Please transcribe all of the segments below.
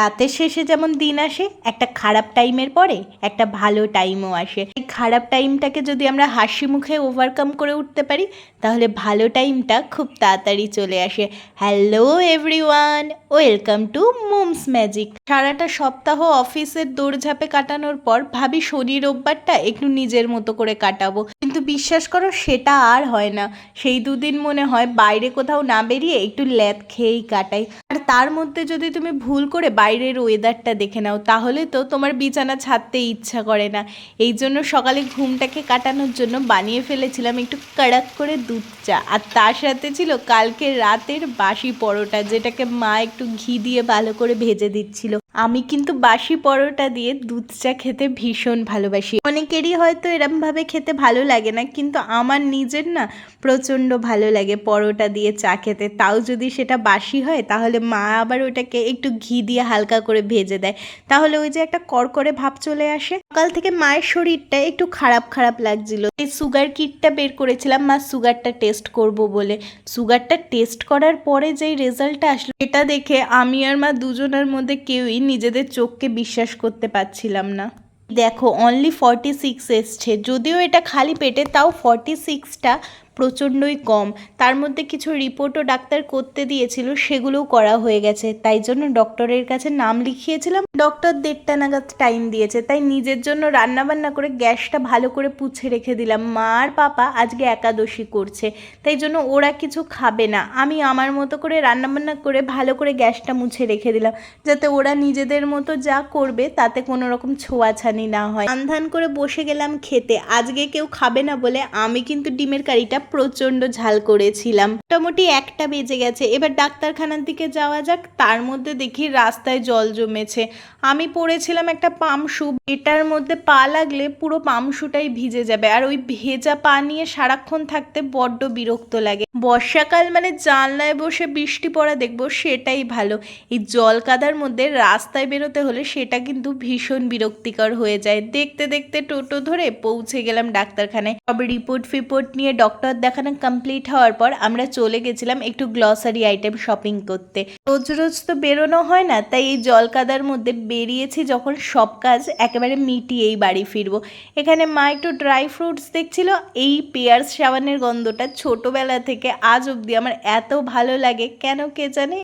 রাতের শেষে যেমন দিন আসে, একটা খারাপ টাইমের পরে একটা ভালো টাইমও আসে। এই খারাপ টাইমটাকে যদি আমরা হাসি মুখে ওভারকাম করে উঠতে পারি, তাহলে ভালো টাইমটা খুব তাড়াতাড়ি চলে আসে। Hello everyone welcome to mom's magic সারাটা সপ্তাহ অফিসের দৌড়ঝাঁপে কাটানোর পর ভাবি শনি রোববারটা একটু নিজের মতো করে কাটাবো। কিন্তু বিশ্বাস করো, সেটা আর হয় না। সেই দুদিন মনে হয় বাইরে কোথাও না বেরিয়ে একটু ল্যাদ খেয়েই কাটাই। আর তার মধ্যে যদি তুমি ভুল করে বাইরের ওয়েদারটা দেখে নাও, তাহলে তো তোমার বিছানা ছাড়তে ইচ্ছা করে না। এই জন্য সকালে ঘুমটাকে কাটানোর জন্য বানিয়ে ফেলেছিলাম একটু কড়াক করে দুধ চা। আর তার সাথে ছিল কালকে রাতের বাসি পরোটা, যেটাকে মা একটু ঘি দিয়ে ভালো করে ভেজে দিচ্ছিল। আমি কিন্তু বাসি পরোটা দিয়ে দুধ চা খেতে ভীষণ ভালোবাসি। অনেকেরই হয়তো এরমভাবে খেতে ভালো লাগে না, কিন্তু আমার নিজের না প্রচণ্ড ভালো লাগে পরোটা দিয়ে চা খেতে। তাও যদি সেটা বাসি হয়, তাহলে মা আবার ওটাকে একটু ঘি দিয়ে হালকা করে ভেজে দেয়। তাহলে ওই যে একটা করকরে ভাব চলে আসে। সকাল থেকে মায়ের শরীরটা একটু খারাপ খারাপ লাগছিল। সুগার কিটটা বের করেছিলাম, মা সুগারটা টেস্ট করব বলে। সুগারটা টেস্ট করার পরে যেই রেজাল্টটা আসলো এটা দেখে আমি আর মা দুজনের মধ্যে কেউই নিজেদের চোখকে বিশ্বাস করতে পারছিলাম না। দেখো অনলি ফর্টি সিক্স এসছে। যদিও এটা খালি পেটে, তাও ফর্টি সিক্সটা প্রচণ্ডই কম। তার মধ্যে কিছু রিপোর্টও ডাক্তার করতে দিয়েছিল, সেগুলোও করা হয়ে গেছে। তাই জন্য ডক্টরের কাছে নাম লিখিয়েছিলাম। ডক্টর দেড়টা নাগাদ টাইম দিয়েছে, তাই নিজের জন্য রান্না বান্না করে গ্যাসটা ভালো করে পুছে রেখে দিলাম। মা আর পাপা আজকে একাদশী করছে, তাই জন্য ওরা কিছু খাবে না। আমি আমার মতো করে রান্নাবান্না করে ভালো করে গ্যাসটা মুছে রেখে দিলাম, যাতে ওরা নিজেদের মতো যা করবে তাতে কোনো রকম ছোঁয়াছানি না হয়। আন্ধান করে বসে গেলাম খেতে। আজকে কেউ খাবে না বলে আমি কিন্তু ডিমের কারিটা প্রচণ্ড ঝাল করেছিলাম। মোটামুটি একটা বেজে গেছে। এবার ডাক্তারখানার দিকে যাওয়া যাক। তার মধ্যে দেখি রাস্তায় জল জমেছে। আমি পড়েছিলাম একটা পামশু এটার মধ্যে পা লাগলে পুরো পামশুটাই ভিজে যাবে। আর ওই ভেজা পা নিয়ে সারাক্ষণ থাকতে বড্ড বিরক্ত লাগে। বর্ষাকাল মানে জানলায় বসে বৃষ্টি পড়া দেখব, সেটাই ভালো। এই জল কাদার মধ্যে রাস্তায় বেরোতে হলে সেটা কিন্তু ভীষণ বিরক্তিকর হয়ে যায়। দেখতে দেখতে টোটো ধরে পৌঁছে গেলাম ডাক্তারখানায়। সব রিপোর্ট ফিপোর্ট নিয়ে ডক্টর দেখানো কমপ্লিট হওয়ার পর আমরা চলে গেছিলাম একটু গ্লসারি আইটেম শপিং করতে। রোজ রোজ তো বেরোনো হয় না, তাই এই জল কাদার মধ্যে বেরিয়েছি যখন সব কাজ একেবারে মিটিয়েই বাড়ি ফিরবো। এখানে মা একটু ড্রাই ফ্রুটস দেখছিল, এই পেয়ার সাবানের গন্ধটা ছোটবেলা থেকে আজ অব্দি আমার এত ভালো লাগে, কেন কে জানে?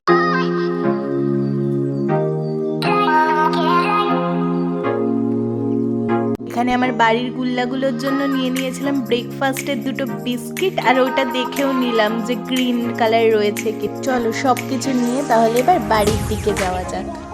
এখানে আমার বাড়ির গুল্লাগুলোর জন্য নিয়ে নিয়েছিলাম ব্রেকফাস্টের দুটো বিস্কিট আর ওটা দেখেও নিলাম যে গ্রিন কালার রয়েছে কি। চলো সব কিছু নিয়ে তাহলে এবার বাড়ির দিকে যাওয়া যাক।